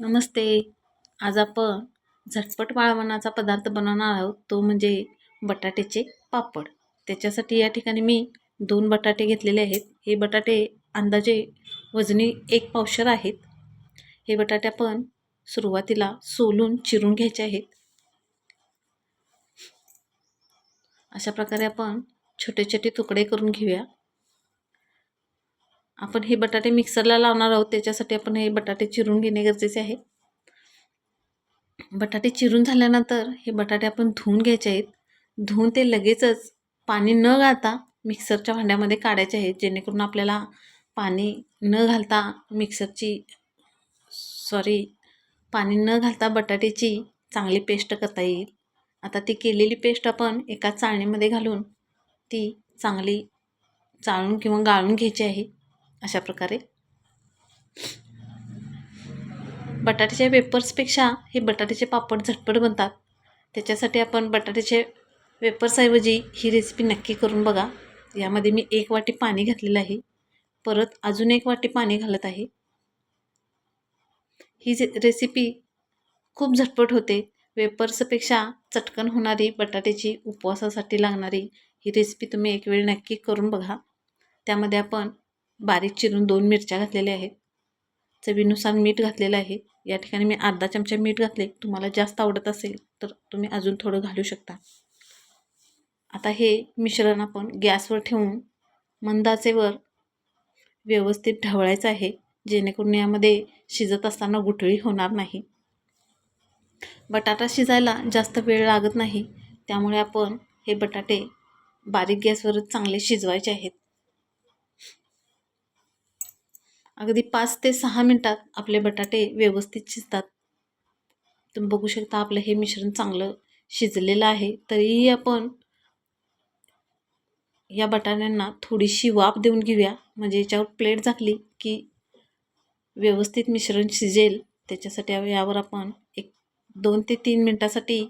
नमस्ते. आज आपण झटपट वाळवणाचा पदार्थ बनवणार आहोत. तो म्हणजे बटाट्याचे पापड. त्याच्यासाठी या ठिकाणी मी दोन बटाटे घेतलेले आहेत. हे बटाटे अंदाजे वजनी एक पावशर आहेत. हे बटाटे आपण सुरुवातीला सोलून चिरून घ्यायचे आहेत. अशा प्रकारे आपण छोटे छोटे तुकडे करून घेऊया. आपण हे बटाटे मिक्सरला लावणार आहोत त्याच्यासाठी आपण हे बटाटे चिरून घेणे गरजेचे आहे. बटाटे चिरून झाल्यानंतर हे बटाटे आपण धुवून घ्यायचे आहेत. धुवून ते लगेचच पाणी न घालता मिक्सरच्या भांड्यामध्ये काढायचे आहेत जेणेकरून आपल्याला पाणी न घालता मिक्सरची सॉरी पाणी न घालता बटाट्याची चांगली पेस्ट करता येईल. आता ती केलेली पेस्ट आपण एका चाळणीमध्ये घालून ती चांगली चाळून किंवा गाळून घ्यायची आहे. अशा प्रकारे. बटाट्याच्या वेपर्सपेक्षा हे बटाट्याचे पापड झटपट बनतात. त्याच्यासाठी आपण बटाट्याचे वेपर्सऐवजी ही रेसिपी नक्की करून बघा. यामध्ये मी एक वाटी पाणी घातलेलं आहे. परत अजून एक वाटी पाणी घालत आहे. ही जे रेसिपी खूप झटपट होते. वेपर्सपेक्षा चटकन होणारी बटाट्याची उपवासासाठी लागणारी ही रेसिपी तुम्ही एक वेळ नक्की करून बघा. त्यामध्ये आपण बारीक चिरून दोन मिरच्या घातलेल्या आहेत. चवीनुसार मीठ घातलेलं आहे. या ठिकाणी मी अर्धा चमचा मीठ घातले. तुम्हाला जास्त आवडत असेल तर तुम्ही अजून थोडं घालू शकता. आता हे मिश्रण आपण गॅसवर ठेवून मंदाचेवर व्यवस्थित ढवळायचं आहे. जेणेकरून यामध्ये शिजत असताना गुठळी होणार नाही. बटाटा शिजायला जास्त वेळ लागत नाही. त्यामुळे आपण हे बटाटे बारीक गॅसवरच चांगले शिजवायचे आहेत. अगदी पाच ते सहा मिनटात आपले बटाटे व्यवस्थित शिजतात. तुम्ही बघू शकता आपलं हे मिश्रण चांगलं शिजलेलं आहे. तरीही आपण या बटाट्यांना थोडीशी वाफ देऊन घेऊया. म्हणजे याच्यावर प्लेट झाकली की व्यवस्थित मिश्रण शिजेल. त्याच्यासाठी यावर आपण एक दोन ते तीन मिनटासाठी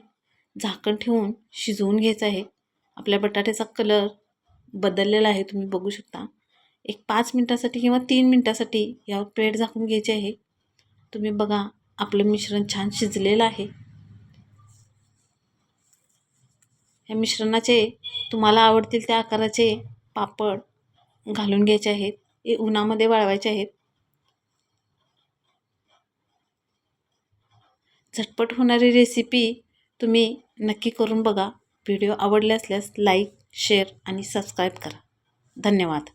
झाकण ठेवून शिजवून घ्यायचं आहे. आपल्या बटाट्याचा कलर बदललेला आहे. तुम्ही बघू शकता. एक पाच मिनटासाठी किंवा तीन मिनटासाठी यावर प्लेट झाकून घ्यायची आहे. तुम्ही बघा आपलं मिश्रण छान शिजलेलं आहे. या मिश्रणाचे तुम्हाला आवडतील त्या आकाराचे पापड घालून घ्यायचे आहेत. हे उन्हामध्ये वाळवायचे आहेत. झटपट होणारी रेसिपी तुम्ही नक्की करून बघा. व्हिडिओ आवडले असल्यास लाईक शेअर आणि सबस्क्राईब करा. धन्यवाद.